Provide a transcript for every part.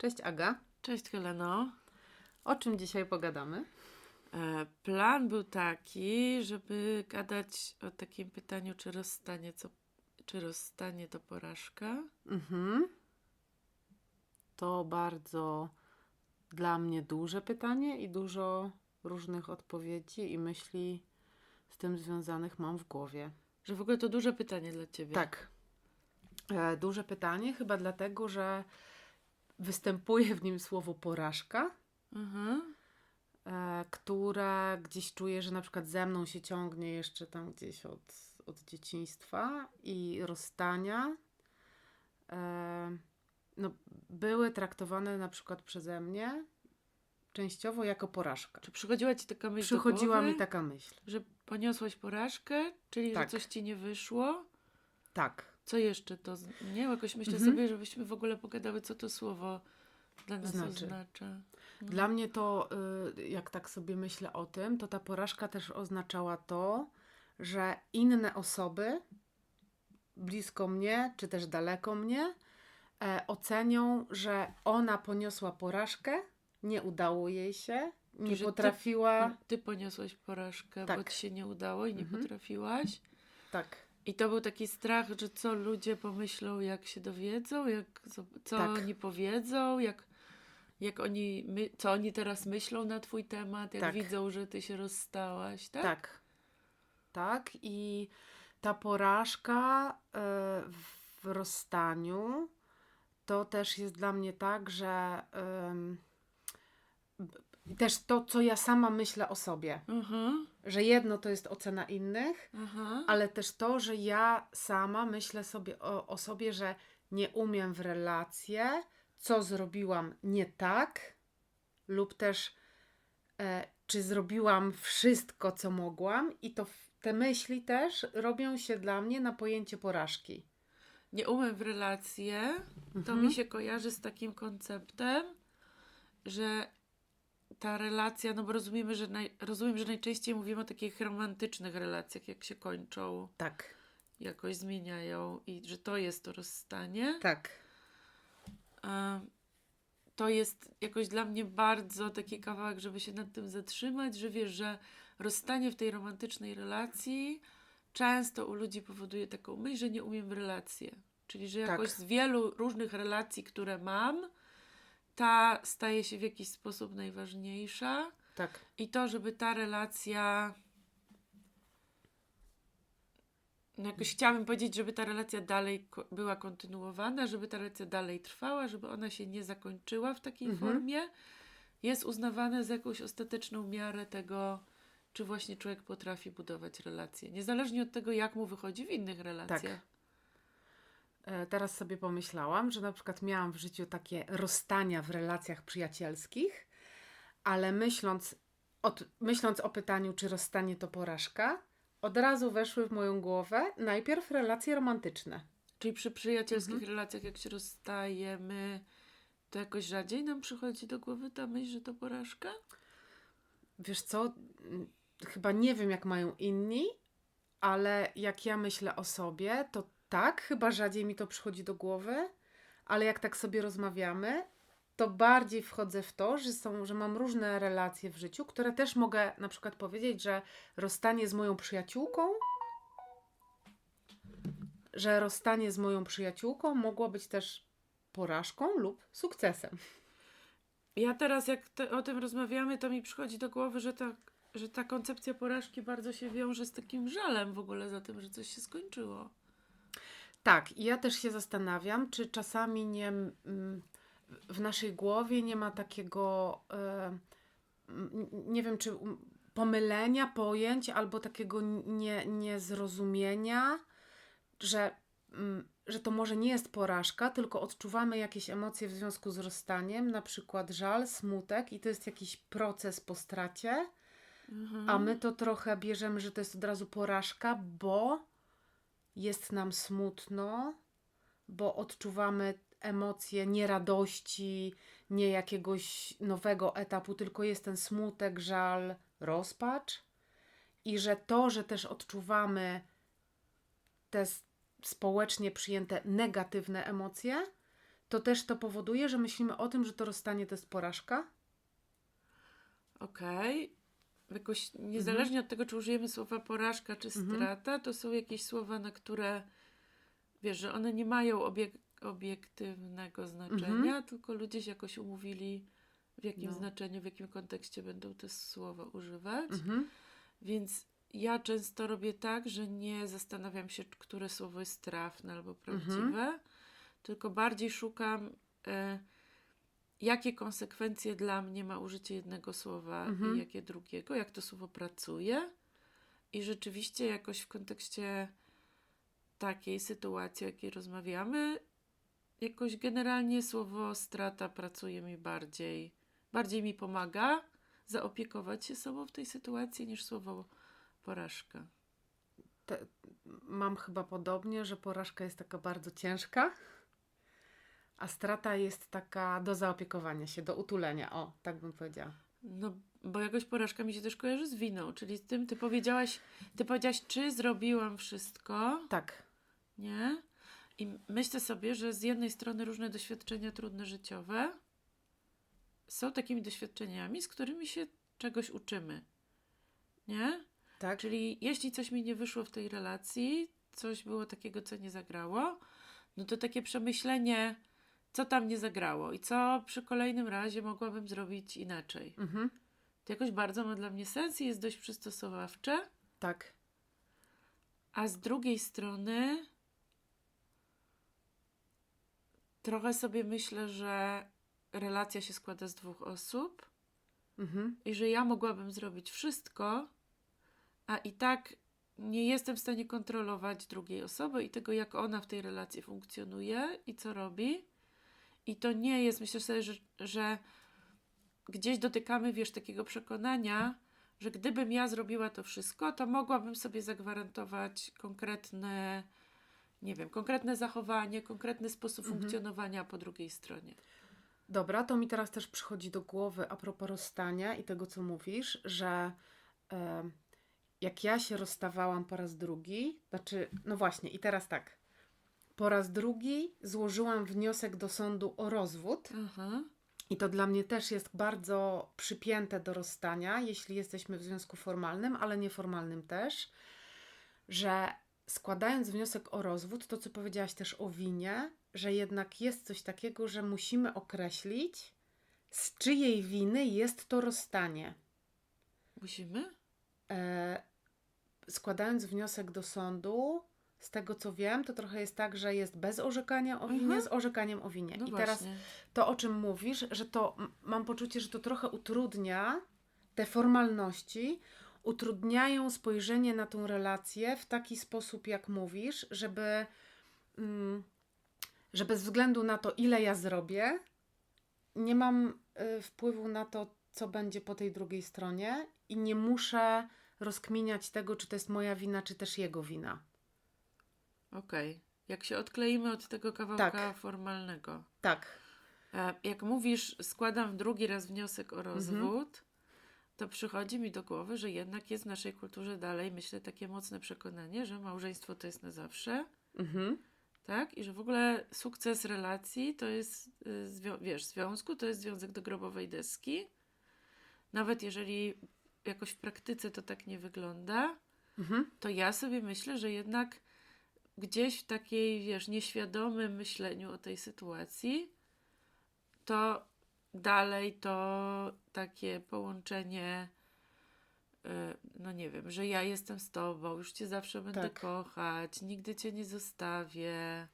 Cześć Aga. Cześć Heleno. O czym dzisiaj pogadamy? E, plan był taki, żeby gadać o takim pytaniu, czy rozstanie, co, czy rozstanie to porażka. Mhm. To bardzo dla mnie duże pytanie i dużo różnych odpowiedzi i myśli z tym związanych mam w głowie. Że w ogóle to duże pytanie dla ciebie. Tak. E, duże pytanie, chyba dlatego, że występuje w nim słowo porażka, Mhm. e, które gdzieś czuję, że na przykład ze mną się ciągnie jeszcze tam gdzieś od, od dzieciństwa i rozstania. E, no, były traktowane na przykład przeze mnie częściowo jako porażka. Czy przychodziła ci taka myśl Przychodziła głowy, mi taka myśl. że poniosłaś porażkę, czyli Tak. że coś ci nie wyszło? Tak. Co jeszcze to? Nie, jakoś myślę Mhm. sobie, żebyśmy w ogóle pogadały, co to słowo dla nas Znaczy. oznacza. Dla mnie to, y, jak tak sobie myślę o tym, to ta porażka też oznaczała to, że inne osoby blisko mnie, czy też daleko mnie, e, ocenią, że ona poniosła porażkę, nie udało jej się, nie Czyli, że ty- potrafiła. Ty poniosłaś porażkę, bo Tak. ci się nie udało i nie Mhm. potrafiłaś. Tak, I to był taki strach, że co ludzie pomyślą, jak się dowiedzą, jak, co, Tak. oni powiedzą, jak, jak oni, my, co oni teraz myślą na twój temat, jak Tak. widzą, że ty się rozstałaś, tak? tak. Tak. I ta porażka e, w rozstaniu to też jest dla mnie tak, że też to, co ja sama myślę o sobie, Aha, że jedno to jest ocena innych, aha. ale też to, że ja sama myślę sobie o, o sobie, że nie umiem w relacje, co zrobiłam nie tak, lub też e, czy zrobiłam wszystko, co mogłam, i to te myśli też robią się dla mnie na pojęcie porażki. Nie umiem w relacje, to Mhm. mi się kojarzy z takim konceptem, że ta relacja, no bo rozumiemy, że naj, rozumiem, że najczęściej mówimy o takich romantycznych relacjach, jak się kończą, Tak, jakoś zmieniają i że to jest to rozstanie. tak, E, To jest jakoś dla mnie bardzo taki kawałek, żeby się nad tym zatrzymać, że wiesz, że rozstanie w tej romantycznej relacji często u ludzi powoduje taką myśl, że nie umiem w relacje. Czyli, że jakoś Tak. z wielu różnych relacji, które mam, ta staje się w jakiś sposób najważniejsza. tak, I to, żeby ta relacja. No jakoś chciałabym powiedzieć, żeby ta relacja dalej ko- była kontynuowana, żeby ta relacja dalej trwała, żeby ona się nie zakończyła w takiej Mhm. formie, jest uznawane za jakąś ostateczną miarę tego, czy właśnie człowiek potrafi budować relacje. Niezależnie od tego, jak mu wychodzi w innych relacjach. E, Teraz sobie pomyślałam, że na przykład miałam w życiu takie rozstania w relacjach przyjacielskich, ale myśląc, od, myśląc o pytaniu, czy rozstanie to porażka, od razu weszły w moją głowę najpierw relacje romantyczne. Czyli przy przyjacielskich Mhm. relacjach, jak się rozstajemy, to jakoś rzadziej nam przychodzi do głowy ta myśl, że to porażka? Wiesz co, mm, chyba nie wiem, jak mają inni, ale jak ja myślę o sobie, to tak, chyba rzadziej mi to przychodzi do głowy, ale jak tak sobie rozmawiamy, to bardziej wchodzę w to, że, są, że mam różne relacje w życiu, które też mogę na przykład powiedzieć, że rozstanie z moją przyjaciółką, że rozstanie z moją przyjaciółką mogło być też porażką lub sukcesem. Ja teraz, jak te, o tym rozmawiamy, to mi przychodzi do głowy, że ta, że ta koncepcja porażki bardzo się wiąże z takim żalem w ogóle za tym, że coś się skończyło. Tak, i ja też się zastanawiam, czy czasami nie mm, w naszej głowie nie ma takiego, e, mm, nie wiem, czy pomylenia pojęć albo takiego nie, niezrozumienia, że, mm, że to może nie jest porażka, tylko odczuwamy jakieś emocje w związku z rozstaniem, na przykład żal, smutek, i to jest jakiś proces po stracie. Mhm. A my to trochę bierzemy, że to jest od razu porażka, bo jest nam smutno, bo odczuwamy emocje nie radości, nie jakiegoś nowego etapu, tylko jest ten smutek, żal, rozpacz. I że to, że też odczuwamy te społecznie przyjęte negatywne emocje, to też to powoduje, że myślimy o tym, że to rozstanie to jest porażka? Okej. Jakoś niezależnie od tego, czy użyjemy słowa porażka czy Mhm. strata, to są jakieś słowa, na które wiesz, że one nie mają obiek obiektywnego znaczenia, tylko ludzie się jakoś umówili, w jakim No. znaczeniu, w jakim kontekście będą te słowa używać. Mhm. Więc ja często robię tak, że nie zastanawiam się, które słowo jest trafne albo prawdziwe, tylko bardziej szukam, e, jakie konsekwencje dla mnie ma użycie jednego słowa Mhm. i jakie drugiego, jak to słowo pracuje. I rzeczywiście jakoś w kontekście takiej sytuacji, o jakiej rozmawiamy, jakoś generalnie słowo strata pracuje mi bardziej, bardziej mi pomaga zaopiekować się sobą w tej sytuacji niż słowo porażka. Mam chyba podobnie, że porażka jest taka bardzo ciężka, a strata jest taka do zaopiekowania się, do utulenia. O, tak bym powiedziała. No, bo jakoś porażka mi się też kojarzy z winą, czyli z tym, ty powiedziałaś, ty powiedziałaś, czy zrobiłam wszystko, Tak. nie? I myślę sobie, że z jednej strony różne doświadczenia trudne życiowe są takimi doświadczeniami, z którymi się czegoś uczymy, nie? Tak. Czyli jeśli coś mi nie wyszło w tej relacji, coś było takiego, co nie zagrało, no to takie przemyślenie, co tam nie zagrało i co przy kolejnym razie mogłabym zrobić inaczej. Mhm. To jakoś bardzo ma dla mnie sens i jest dość przystosowawcze. Tak. A z drugiej strony trochę sobie myślę, że relacja się składa z dwóch osób Mhm. i że ja mogłabym zrobić wszystko, a i tak nie jestem w stanie kontrolować drugiej osoby i tego, jak ona w tej relacji funkcjonuje i co robi. I to nie jest, myślę sobie, że, że gdzieś dotykamy, wiesz, takiego przekonania, że gdybym ja zrobiła to wszystko, to mogłabym sobie zagwarantować konkretne, nie wiem, konkretne zachowanie, konkretny sposób Mhm. funkcjonowania po drugiej stronie. Dobra, to mi teraz też przychodzi do głowy a propos rozstania i tego, co mówisz, że em, jak ja się rozstawałam po raz drugi, znaczy, no właśnie, i teraz tak. Po raz drugi złożyłam wniosek do sądu o rozwód, Aha. i to dla mnie też jest bardzo przypięte do rozstania, jeśli jesteśmy w związku formalnym, ale nieformalnym też, że składając wniosek o rozwód, to co powiedziałaś też o winie, że jednak jest coś takiego, że musimy określić, z czyjej winy jest to rozstanie. Musimy? E, składając wniosek do sądu, z tego co wiem, to trochę jest tak, że jest bez orzekania o winie, Mhm. z orzekaniem o winie. No I właśnie. teraz to, o czym mówisz, że to mam poczucie, że to trochę utrudnia te formalności, utrudniają spojrzenie na tą relację w taki sposób, jak mówisz, żeby, mm, że bez względu na to, ile ja zrobię, nie mam y, wpływu na to, co będzie po tej drugiej stronie i nie muszę rozkminiać tego, czy to jest moja wina, czy też jego wina. Okej. Jak się odkleimy od tego kawałka Tak. formalnego. Tak. E, Jak mówisz, składam drugi raz wniosek o rozwód, to przychodzi mi do głowy, że jednak jest w naszej kulturze dalej, myślę, takie mocne przekonanie, że małżeństwo to jest na zawsze, Mhm. tak? I że w ogóle sukces relacji to jest, y, wiesz, związku to jest związek do grobowej deski. Nawet jeżeli jakoś w praktyce to tak nie wygląda, Mhm. to ja sobie myślę, że jednak gdzieś w takiej, wiesz, nieświadomym myśleniu o tej sytuacji, to dalej to takie połączenie, y, no nie wiem, że ja jestem z tobą, już cię zawsze będę Tak. kochać, nigdy cię nie zostawię.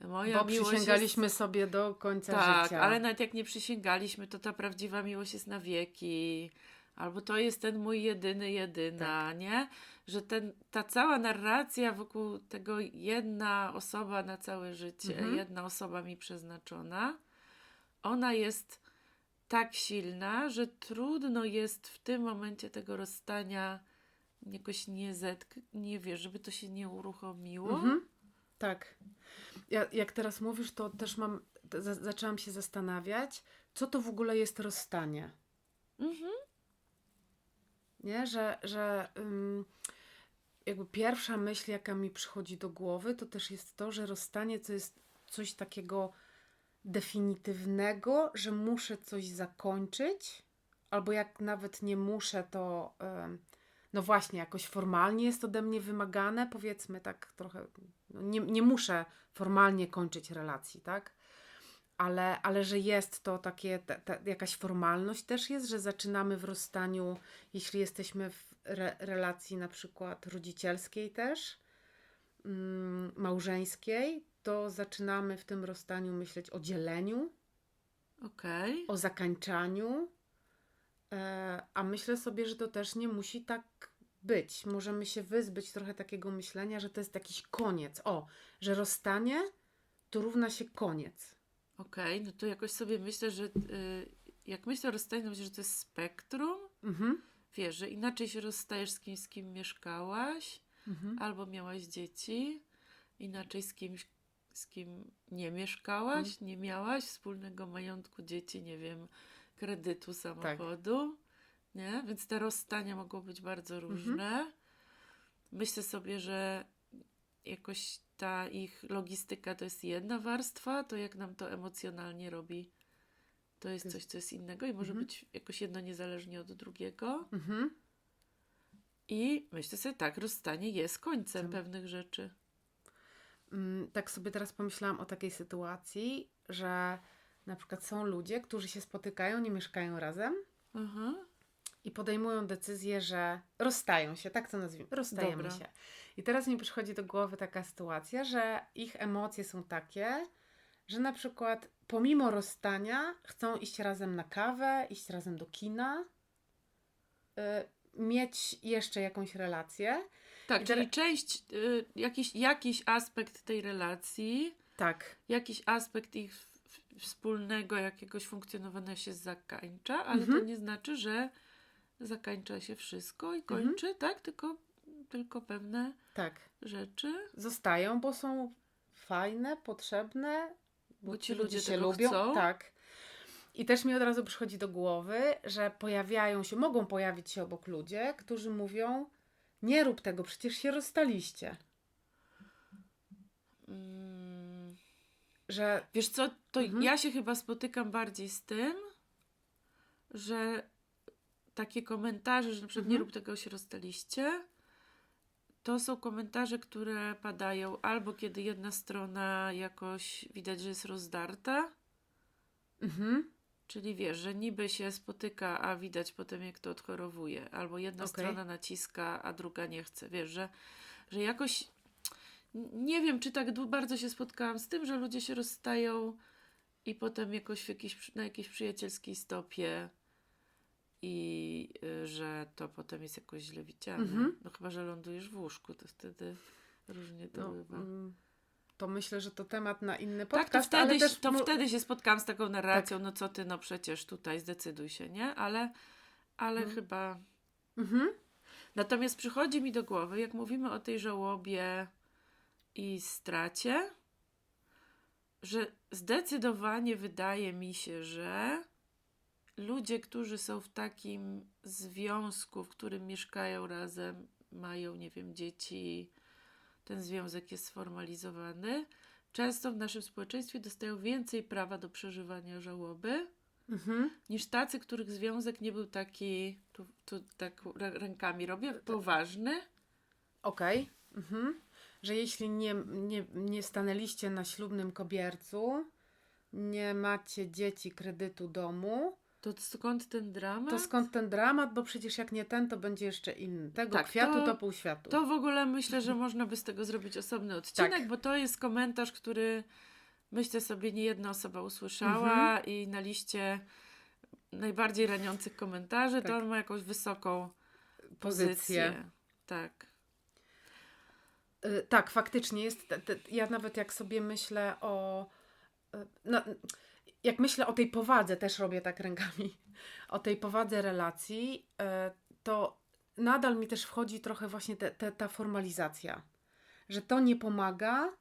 Moja Bo miłość przysięgaliśmy jest... sobie do końca Tak, życia. ale nawet jak nie przysięgaliśmy, to ta prawdziwa miłość jest na wieki. Albo to jest ten mój jedyny, jedyna, Tak. nie? Że ten, ta cała narracja wokół tego jedna osoba na całe życie, Mhm. jedna osoba mi przeznaczona, ona jest tak silna, że trudno jest w tym momencie tego rozstania jakoś nie zetk, nie wiesz, żeby to się nie uruchomiło. Mhm. Tak. Ja, jak teraz mówisz, to też mam, za, zaczęłam się zastanawiać, co to w ogóle jest rozstanie. Mhm. Nie, że, że ym, jakby pierwsza myśl, jaka mi przychodzi do głowy, to też jest to, że rozstanie to jest coś takiego definitywnego, że muszę coś zakończyć, albo jak nawet nie muszę, to em, no właśnie, jakoś formalnie jest ode mnie wymagane, powiedzmy tak trochę, no nie, nie muszę formalnie kończyć relacji, tak? Ale, ale że jest to takie, te, te, jakaś formalność też jest, że zaczynamy w rozstaniu, jeśli jesteśmy w re, relacji na przykład rodzicielskiej też, mm, małżeńskiej, to zaczynamy w tym rozstaniu myśleć o dzieleniu, Okej. o zakańczaniu, e, a myślę sobie, że to też nie musi tak być. Możemy się wyzbyć trochę takiego myślenia, że to jest jakiś koniec. O, że rozstanie to równa się koniec. Okej, no to jakoś sobie myślę, że y, jak myślę o rozstaniu, to myślę, że to jest spektrum. Mhm. Wiesz, że inaczej się rozstajesz z kimś, z kim mieszkałaś, Mhm. albo miałaś dzieci, inaczej z kimś, z kim nie mieszkałaś, Mhm. nie miałaś wspólnego majątku dzieci, nie wiem, kredytu Tak. samochodu, nie? Więc te rozstania mogą być bardzo Mhm. różne. Myślę sobie, że jakoś ta ich logistyka to jest jedna warstwa, to jak nam to emocjonalnie robi, to jest coś, co jest innego i może Mhm. być jakoś jedno niezależnie od drugiego. Mhm. I myślę sobie, tak, rozstanie jest końcem Cem. pewnych rzeczy. Mm, Tak sobie teraz pomyślałam o takiej sytuacji, że na przykład są ludzie, którzy się spotykają, nie mieszkają razem Aha. I podejmują decyzję, że rozstają się, tak to nazwijmy, rozstajemy Dobra. się. I teraz mi przychodzi do głowy taka sytuacja, że ich emocje są takie, że na przykład pomimo rozstania chcą iść razem na kawę, iść razem do kina, y, mieć jeszcze jakąś relację. Tak, I czyli teraz- część, y, jakiś, jakiś aspekt tej relacji, Tak. jakiś aspekt ich wspólnego jakiegoś funkcjonowania się zakańcza, ale Mhm. to nie znaczy, że zakańcza się wszystko i kończy, tak? Tylko, tylko pewne Tak. rzeczy. Zostają, bo są fajne, potrzebne, bo, Bo ci ludzie ludzie się lubią. chcą. Tak. I też mi od razu przychodzi do głowy, że pojawiają się, mogą pojawić się obok ludzie, którzy mówią: Nie rób tego, przecież się rozstaliście. Mm. Że Wiesz co, to Mhm. ja się chyba spotykam bardziej z tym, że takie komentarze, że na przykład nie Mhm. rób tego, się rozstaliście, to są komentarze, które padają albo kiedy jedna strona jakoś widać, że jest rozdarta, mhm, czyli wiesz, że niby się spotyka, a widać potem jak to odchorowuje, albo jedna Okej. strona naciska, a druga nie chce, wiesz, że, że jakoś nie wiem, czy tak bardzo się spotkałam z tym, że ludzie się rozstają i potem jakoś przy- na jakiejś przyjacielskiej stopie i y, że to potem jest jakoś źle widziane. Mhm. No chyba, że lądujesz w łóżku, to wtedy różnie to no, bywa. mm, to myślę, że to temat na inny Tak, podcast. to, wtedy, ale też to wtedy się spotkałam z taką narracją, Tak. no co ty, no przecież tutaj zdecyduj się, nie? Ale, ale Mhm. chyba... Mhm, Natomiast przychodzi mi do głowy, jak mówimy o tej żałobie i stracie, że zdecydowanie wydaje mi się, że ludzie, którzy są w takim związku, w którym mieszkają razem, mają, nie wiem, dzieci, ten związek jest sformalizowany, często w naszym społeczeństwie dostają więcej prawa do przeżywania żałoby mhm. niż tacy, których związek nie był taki, tu, tu tak rę- rękami robię, poważny. Okej. Mhm. Że jeśli nie, nie, nie stanęliście na ślubnym kobiercu, nie macie dzieci, kredytu domu, To skąd ten dramat? to skąd ten dramat? Bo przecież jak nie ten, to będzie jeszcze inny. Tego Tak, kwiatu to- to, pół światu. To w ogóle myślę, że można by z tego zrobić osobny odcinek, Tak. bo to jest komentarz, który myślę sobie nie jedna osoba usłyszała Mhm. i na liście najbardziej raniących komentarzy to Tak. on ma jakąś wysoką Pozycję. pozycję. Tak. Y, tak, faktycznie jest. Te, te, ja nawet jak sobie myślę o. y, No, jak myślę o tej powadze, też robię tak rękami, o tej powadze relacji, y, to nadal mi też wchodzi trochę właśnie te, te, ta formalizacja. Że to nie pomaga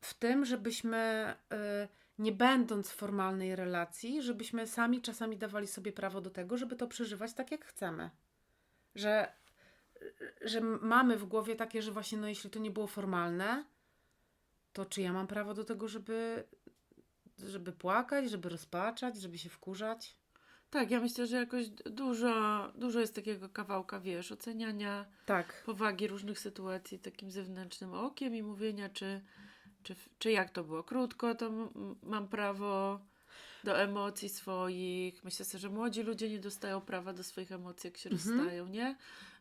w tym, żebyśmy, y, nie będąc w formalnej relacji, żebyśmy sami czasami dawali sobie prawo do tego, żeby to przeżywać tak, jak chcemy. Że że mamy w głowie takie, że właśnie no jeśli to nie było formalne, to czy ja mam prawo do tego, żeby żeby płakać, żeby rozpaczać, żeby się wkurzać. Tak, ja myślę, że jakoś dużo, dużo jest takiego kawałka, wiesz, oceniania Tak. powagi różnych sytuacji takim zewnętrznym okiem i mówienia, czy, czy, czy jak to było krótko, to mam prawo do emocji swoich. Myślę sobie, że młodzi ludzie nie dostają prawa do swoich emocji, jak się Mhm. rozstają, nie?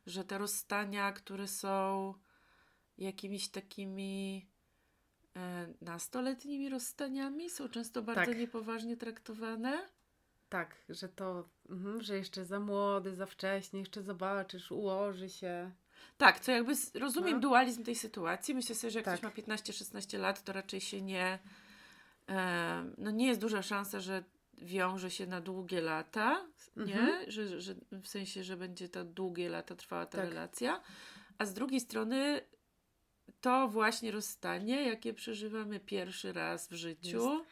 Że te rozstania, które są jakimiś takimi nastoletnimi rozstaniami, są często bardzo Tak. niepoważnie traktowane. Tak, że to, mhm, że jeszcze za młody, za wcześnie, jeszcze zobaczysz, ułoży się. Tak, co jakby rozumiem No. dualizm tej sytuacji. Myślę sobie, że jak Tak. ktoś ma 15-16 lat, to raczej się nie. E, no nie jest duża szansa, że wiąże się na długie lata, nie? Mhm. Że, że w sensie, że będzie ta długie lata trwała ta Tak. relacja. A z drugiej strony to właśnie rozstanie, jakie przeżywamy pierwszy raz w życiu,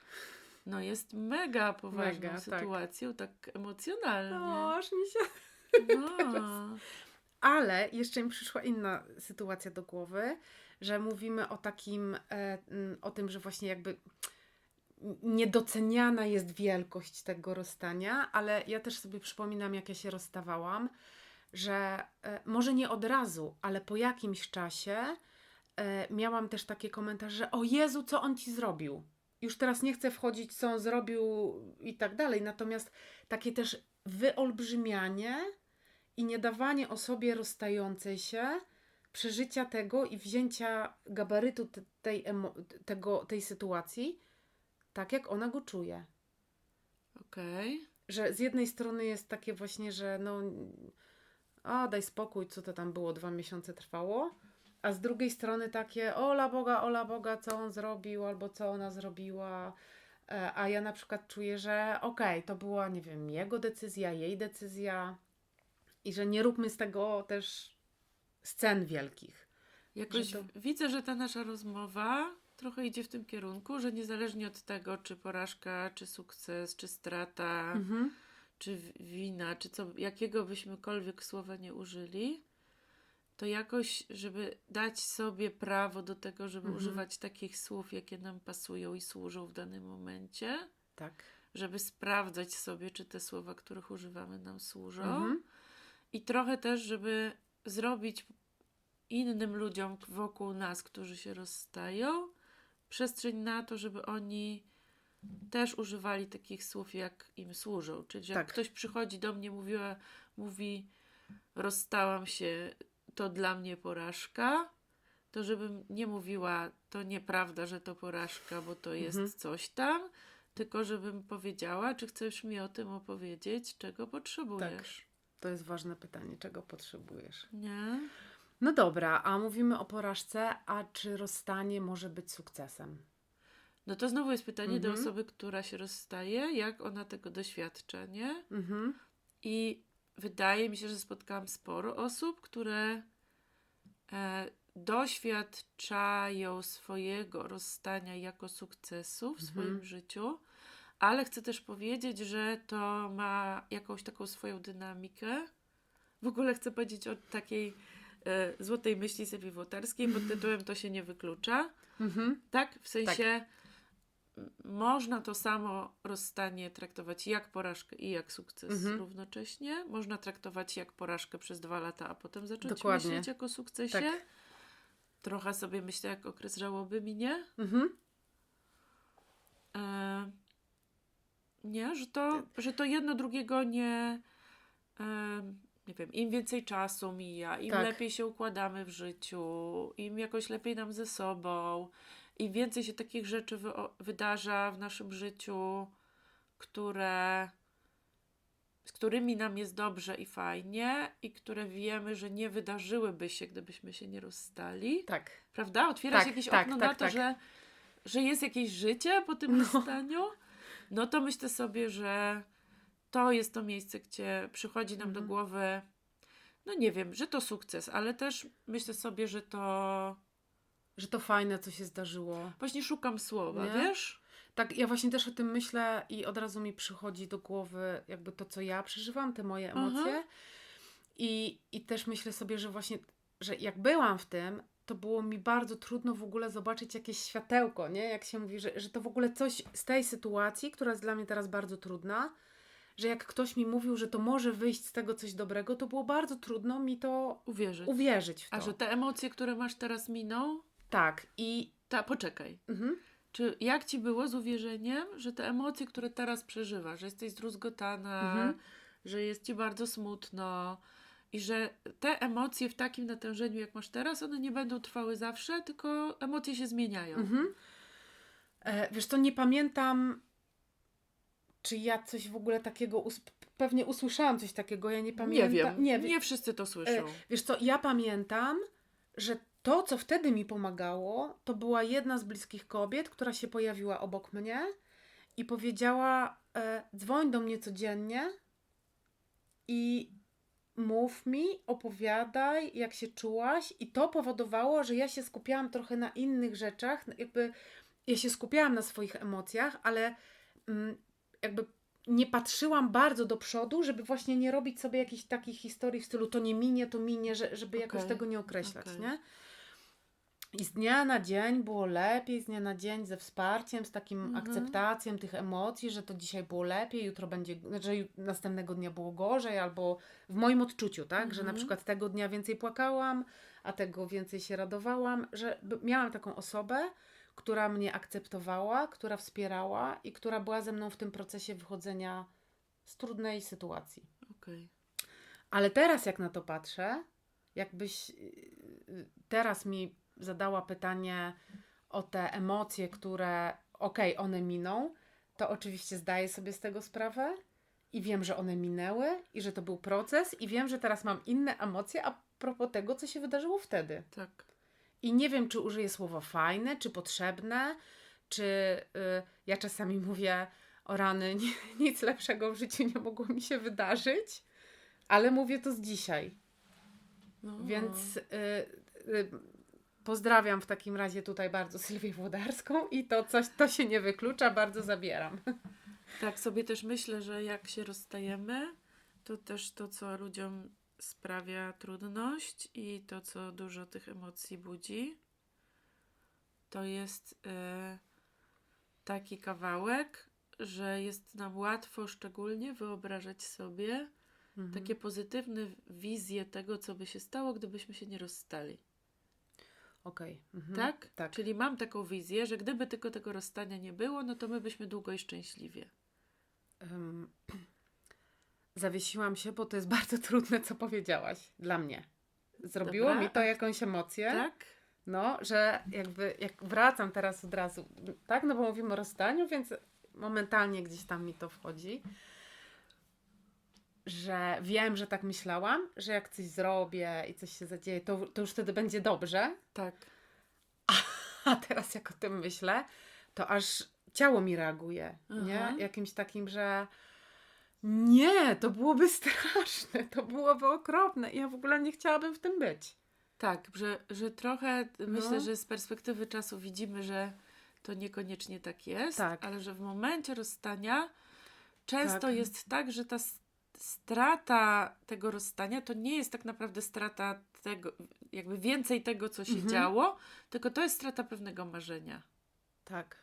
no jest mega poważną Mega, tak. sytuacją, tak, emocjonalnie. No, aż mi się... No. Ale jeszcze mi przyszła inna sytuacja do głowy, że mówimy o takim, e, o tym, że właśnie jakby niedoceniana jest wielkość tego rozstania, ale ja też sobie przypominam, jak ja się rozstawałam, że e, może nie od razu, ale po jakimś czasie e, miałam też takie komentarze, że o Jezu, co on ci zrobił? Już teraz nie chcę wchodzić, co on zrobił i tak dalej, natomiast takie też wyolbrzymianie i nie dawanie osobie rozstającej się przeżycia tego i wzięcia gabarytu te- tej, tego, tej sytuacji tak, jak ona go czuje. Okej. Że z jednej strony jest takie właśnie, że no a daj spokój, co to tam było, dwa miesiące trwało, a z drugiej strony takie ola Boga, ola Boga, co on zrobił albo co ona zrobiła. E, A ja na przykład czuję, że okej, to była, nie wiem, jego decyzja, jej decyzja i że nie róbmy z tego też scen wielkich. Jakoś Że to- widzę, że ta nasza rozmowa trochę idzie w tym kierunku, że niezależnie od tego, czy porażka, czy sukces, czy strata, Mhm. czy wina, czy co, jakiego byśmykolwiek słowa nie użyli, to jakoś, żeby dać sobie prawo do tego, żeby Mhm. używać takich słów, jakie nam pasują i służą w danym momencie, Tak. żeby sprawdzać sobie, czy te słowa, których używamy, nam służą. Mhm. I trochę też, żeby zrobić innym ludziom wokół nas, którzy się rozstają, przestrzeń na to, żeby oni też używali takich słów, jak im służą. Czyli, jak Tak. ktoś przychodzi do mnie, mówiła, mówi, rozstałam się, to dla mnie porażka, to żebym nie mówiła, to nieprawda, że to porażka, bo to jest Mhm. coś tam, tylko żebym powiedziała, czy chcesz mi o tym opowiedzieć, czego potrzebujesz. To jest ważne pytanie, czego potrzebujesz. Nie? No dobra, a mówimy o porażce, a czy rozstanie może być sukcesem? No to znowu jest pytanie do Mhm. osoby, która się rozstaje, jak ona tego doświadcza, nie? Mhm. I wydaje mi się, że spotkałam sporo osób, które e, doświadczają swojego rozstania jako sukcesu w swoim Mhm. życiu, ale chcę też powiedzieć, że to ma jakąś taką swoją dynamikę. W ogóle chcę powiedzieć o takiej e, złotej myśli Sylwii Włodarskiej pod tytułem To się nie wyklucza. Mhm. Tak, w sensie m- można to samo rozstanie traktować jak porażkę i jak sukces Mhm. równocześnie. Można traktować jak porażkę przez dwa lata, a potem zacząć Dokładnie. myśleć jako sukcesie. Tak. Trochę sobie myślę, jak okres żałoby minie. Mhm. E, nie, że to, że to jedno drugiego nie. E, nie wiem, im więcej czasu mija, im Tak. lepiej się układamy w życiu, im jakoś lepiej nam ze sobą, im więcej się takich rzeczy wy, wydarza w naszym życiu, które, z którymi nam jest dobrze i fajnie, i które wiemy, że nie wydarzyłyby się, gdybyśmy się nie rozstali. Tak. Prawda? Otwiera Tak, się jakieś tak, okno tak, na to, tak. że, że jest jakieś życie po tym No. rozstaniu. No to myślę sobie, że to jest to miejsce, gdzie przychodzi nam do Mhm. głowy, no nie wiem, że to sukces, ale też myślę sobie, że to Że to fajne, co się zdarzyło. właśnie szukam słowa, Nie? wiesz? Tak, ja właśnie też o tym myślę i od razu mi przychodzi do głowy jakby to, co ja przeżywam, te moje Aha. emocje. I, I też myślę sobie, że właśnie, że jak byłam w tym, to było mi bardzo trudno w ogóle zobaczyć jakieś światełko, nie? Jak się mówi, że, że to w ogóle coś z tej sytuacji, która jest dla mnie teraz bardzo trudna, że jak ktoś mi mówił, że to może wyjść z tego coś dobrego, to było bardzo trudno mi to Uwierzyć. uwierzyć w to. A że te emocje, które masz teraz miną, Tak, i ta, poczekaj. mhm. Czy jak ci było z uwierzeniem, że te emocje, które teraz przeżywasz, że jesteś zdruzgotana, Mhm. że jest ci bardzo smutno i że te emocje w takim natężeniu, jak masz teraz, one nie będą trwały zawsze, tylko emocje się zmieniają. Mhm. E, wiesz to nie pamiętam, czy ja coś w ogóle takiego, pewnie usłyszałam coś takiego, ja nie Nie pamiętam. wiem, Nie, nie, wszyscy to E, słyszą. Wiesz co, ja pamiętam, że to, co wtedy mi pomagało, to była jedna z bliskich kobiet, która się pojawiła obok mnie i powiedziała: e, dzwoń do mnie codziennie i mów mi, opowiadaj, jak się czułaś. I to powodowało, że ja się skupiałam trochę na innych rzeczach, jakby ja się skupiałam na swoich emocjach, ale mm, jakby nie patrzyłam bardzo do przodu, żeby właśnie nie robić sobie jakichś takich historii w stylu to nie minie, to minie, że, żeby jakoś Okej, tego nie określać, okej. nie? I z dnia na dzień było lepiej, z dnia na dzień ze wsparciem, z takim Mhm. akceptacją tych emocji, że to dzisiaj było lepiej, jutro będzie, że następnego dnia było gorzej, albo w moim odczuciu, tak? Że na Mhm. przykład tego dnia więcej płakałam, a tego więcej się radowałam, że miałam taką osobę, która mnie akceptowała, która wspierała i która była ze mną w tym procesie wychodzenia z trudnej sytuacji. Okej. Ale teraz, jak na to patrzę, jakbyś yy, teraz mi zadała pytanie o te emocje, które, okej, one miną, to oczywiście zdaję sobie z tego sprawę i wiem, że one minęły i że to był proces, i wiem, że teraz mam inne emocje a propos tego, co się wydarzyło wtedy. Tak. I nie wiem, czy użyję słowa fajne, czy potrzebne, czy y, ja czasami mówię o rany, ni- nic lepszego w życiu nie mogło mi się wydarzyć, ale mówię to z dzisiaj. No. Więc y, y, pozdrawiam w takim razie tutaj bardzo Sylwię Włodarską i to coś, to się nie wyklucza, bardzo zabieram. Tak sobie też myślę, że jak się rozstajemy, to też to, co ludziom sprawia trudność i to, co dużo tych emocji budzi, to jest e, taki kawałek, że jest nam łatwo szczególnie wyobrażać sobie Mhm. takie pozytywne wizje tego, co by się stało, gdybyśmy się nie rozstali. Okej. mhm. Tak? Tak. Czyli mam taką wizję, że gdyby tylko tego rozstania nie było, no to my byśmy długo i szczęśliwie. Ym, zawiesiłam się, bo to jest bardzo trudne, co powiedziałaś dla mnie. Zrobiło Dobra, mi to jakąś emocję. Tak? No, że jakby jak wracam teraz od razu, tak, no bo mówimy o rozstaniu, więc momentalnie gdzieś tam mi to wchodzi, że wiem, że tak myślałam, że jak coś zrobię i coś się zadzieje, to, to już wtedy będzie dobrze, Tak. a teraz jak o tym myślę, to aż ciało mi reaguje, nie? Aha. Jakimś takim, że nie, to byłoby straszne, to byłoby okropne i ja w ogóle nie chciałabym w tym być. Tak, że, że trochę No. myślę, że z perspektywy czasu widzimy, że to niekoniecznie tak jest, Tak. ale że w momencie rozstania często Tak. jest tak, że ta strata tego rozstania to nie jest tak naprawdę strata tego, jakby więcej tego, co się Mhm. działo, tylko to jest strata pewnego marzenia. Tak.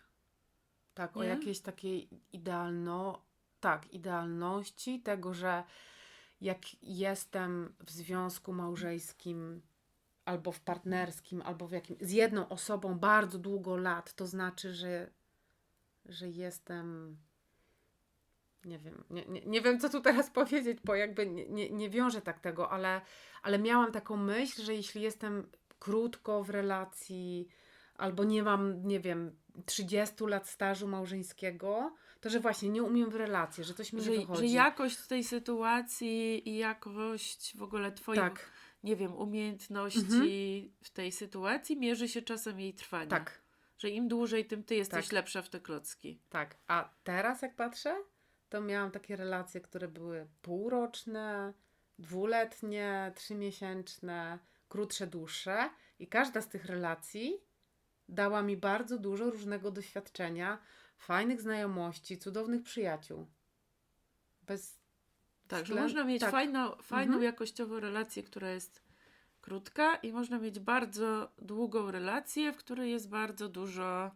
Tak, o Nie? jakiejś takiej idealno, tak, idealności tego, że jak jestem w związku małżeńskim albo w partnerskim, albo w jakim, z jedną osobą bardzo długo lat, to znaczy, że, że jestem nie wiem, nie, nie, nie wiem, co tu teraz powiedzieć, bo jakby nie, nie, nie wiążę tak tego, ale, ale miałam taką myśl, że jeśli jestem krótko w relacji, albo nie mam, nie wiem, 30 lat stażu małżeńskiego, to że właśnie nie umiem w relacje, że coś mi nie Że, wychodzi. że jakość tej sytuacji i jakość w ogóle Twoich, Tak, nie wiem, umiejętności Mhm. w tej sytuacji mierzy się czasem jej trwania. tak, Że im dłużej, tym Ty jesteś Tak. lepsza w te klocki. tak. A teraz jak patrzę, to miałam takie relacje, które były półroczne, dwuletnie, trzymiesięczne, krótsze, dłuższe i każda z tych relacji dała mi bardzo dużo różnego doświadczenia, fajnych znajomości, cudownych przyjaciół. Bez Tak, że można mieć tak. fajną, fajną Mhm. jakościowo relację, która jest krótka i można mieć bardzo długą relację, w której jest bardzo dużo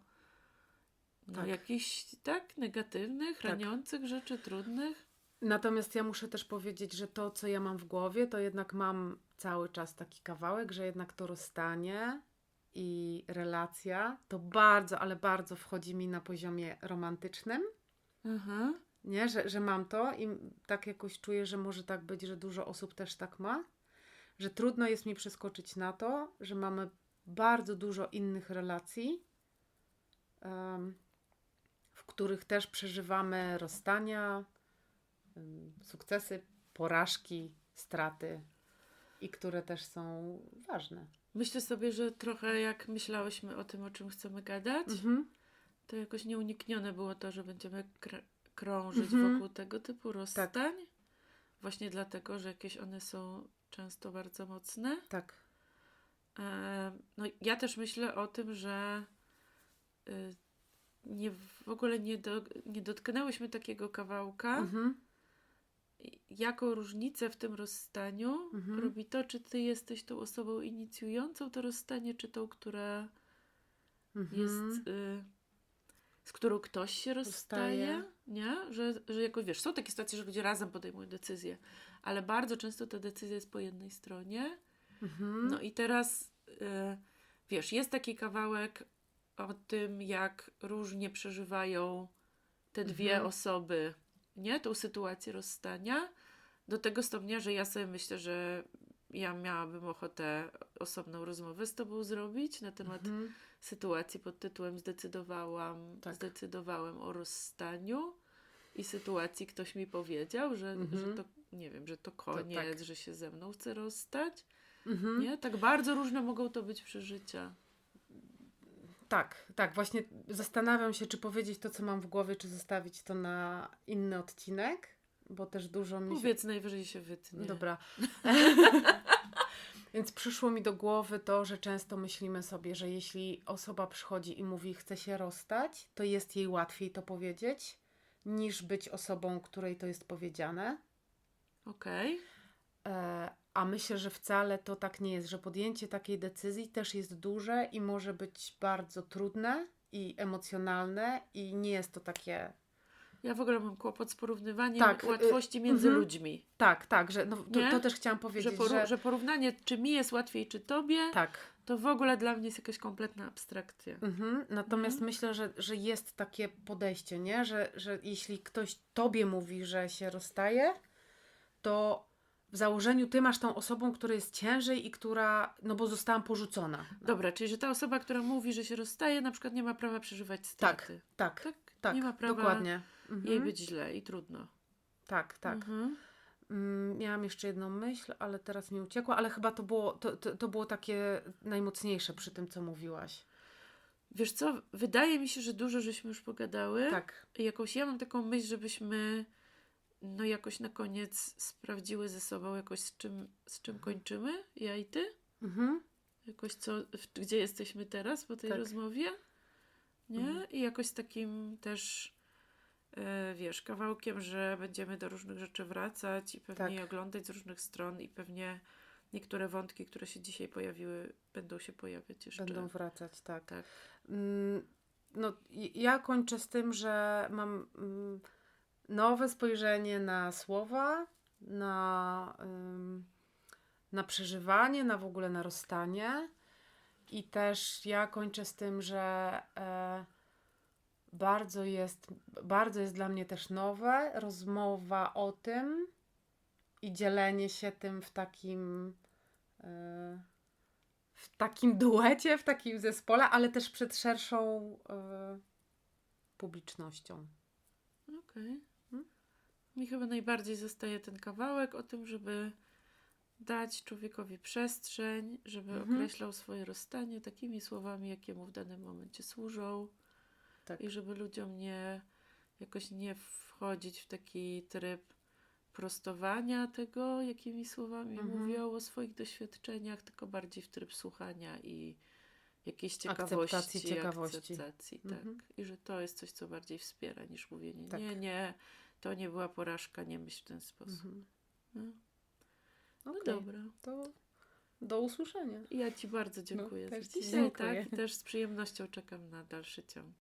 no, Tak. jakichś tak negatywnych, raniących rzeczy, trudnych. Natomiast ja muszę też powiedzieć, że to, co ja mam w głowie, to jednak mam cały czas taki kawałek, że jednak to rozstanie i relacja to bardzo, ale bardzo wchodzi mi na poziomie romantycznym. Aha. Nie, że, że mam to i tak jakoś czuję, że może tak być, że dużo osób też tak ma, że trudno jest mi przeskoczyć na to, że mamy bardzo dużo innych relacji, em, w których też przeżywamy rozstania, sukcesy, porażki, straty i które też są ważne. Myślę sobie, że trochę jak myślałyśmy o tym, o czym chcemy gadać, Mhm. to jakoś nieuniknione było to, że będziemy kr- krążyć Mhm. wokół tego typu rozstań. Właśnie dlatego, że jakieś one są często bardzo mocne. Tak. E, No, ja też myślę o tym, że y, nie, w ogóle nie, do, nie dotknęłyśmy takiego kawałka, Mhm. jaką różnicę w tym rozstaniu Mhm. robi to, czy ty jesteś tą osobą inicjującą to rozstanie, czy tą, która Mhm. jest, y, z którą ktoś się rozstaje, Rozstaje. nie? Że, że jakoś, wiesz, są takie sytuacje, że ludzie razem podejmują decyzję, ale bardzo często ta decyzja jest po jednej stronie. Mhm. No i teraz, y, wiesz, jest taki kawałek o tym, jak różnie przeżywają te dwie Mhm. osoby, nie? Tą sytuację rozstania. Do tego stopnia, że ja sobie myślę, że ja miałabym ochotę osobną rozmowę z tobą zrobić na temat Mhm. sytuacji pod tytułem zdecydowałam, Tak. zdecydowałem o rozstaniu i sytuacji ktoś mi powiedział, że, Mhm. że to, nie wiem, że to koniec, tak. że się ze mną chce rozstać. Mhm. Nie? Tak bardzo różne mogą to być przeżycia. Tak, tak. Właśnie zastanawiam się, czy powiedzieć to, co mam w głowie, czy zostawić to na inny odcinek, bo też dużo mi się... Powiedz, najwyżej się wytnie. Dobra. Więc przyszło mi do głowy to, że często myślimy sobie, że jeśli osoba przychodzi i mówi, chce się rozstać, to jest jej łatwiej to powiedzieć, niż być osobą, której to jest powiedziane. Okej. E, a myślę, że wcale to tak nie jest, że podjęcie takiej decyzji też jest duże i może być bardzo trudne i emocjonalne i nie jest to takie. Ja w ogóle mam kłopot z porównywaniem Tak, y, łatwości między mhm. ludźmi. Tak, tak, że no, to, to też chciałam Że, powiedzieć, poru- że, że porównanie, czy mi jest łatwiej, czy tobie, tak. to w ogóle dla mnie jest jakaś kompletna abstrakcja. Mhm. Natomiast Mhm. myślę, że, że jest takie podejście, nie? Że, że jeśli ktoś tobie mówi, że się rozstaje, to w założeniu ty masz tą osobą, która jest ciężej i która, no bo zostałam porzucona. Dobra, czyli że ta osoba, która mówi, że się rozstaje, na przykład nie ma prawa przeżywać Tak, straty. tak, Tak, tak, nie ma prawa dokładnie. Mhm. jej być źle i trudno. Tak, tak. Mhm. Mm, Miałam jeszcze jedną myśl, ale teraz mi uciekła, ale chyba to było, to, to, to było takie najmocniejsze przy tym, co mówiłaś. Wiesz co, wydaje mi się, że dużo żeśmy już pogadały. Tak. Jakąś ja mam taką myśl, żebyśmy no jakoś na koniec sprawdziły ze sobą jakoś z czym, z czym kończymy, ja i ty. Mhm. Jakoś co, gdzie jesteśmy teraz po tej Tak. rozmowie. Nie? Mhm. I jakoś z takim też e, wiesz, kawałkiem, że będziemy do różnych rzeczy wracać i pewnie Tak. oglądać z różnych stron i pewnie niektóre wątki, które się dzisiaj pojawiły, będą się pojawiać jeszcze. Będą wracać, tak. Tak. Mm, No, ja kończę z tym, że mam mm, nowe spojrzenie na słowa, na, na przeżywanie, na w ogóle na rozstanie. I też ja kończę z tym, że e, bardzo jest, bardzo jest dla mnie też nowe rozmowa o tym i dzielenie się tym w takim e, w takim duecie, w takim zespole, ale też przed szerszą e, publicznością. Okej. Hmm? Mi chyba najbardziej zostaje ten kawałek o tym, żeby dać człowiekowi przestrzeń, żeby Mhm. określał swoje rozstanie takimi słowami, jakie mu w danym momencie służą Tak. i żeby ludziom nie jakoś nie wchodzić w taki tryb prostowania tego, jakimi słowami Mhm. mówią o swoich doświadczeniach, tylko bardziej w tryb słuchania i jakiejś Akceptacji, ciekawości, ciekawości. akceptacji, tak. Mhm. I że to jest coś, co bardziej wspiera niż mówienie Tak. nie, nie, to nie była porażka, nie myśl w ten sposób. Mhm. No, no Okej, dobra. To Do usłyszenia. I ja Ci bardzo dziękuję też za dzisiaj, dziękuję. tak? I też z przyjemnością czekam na dalszy ciąg.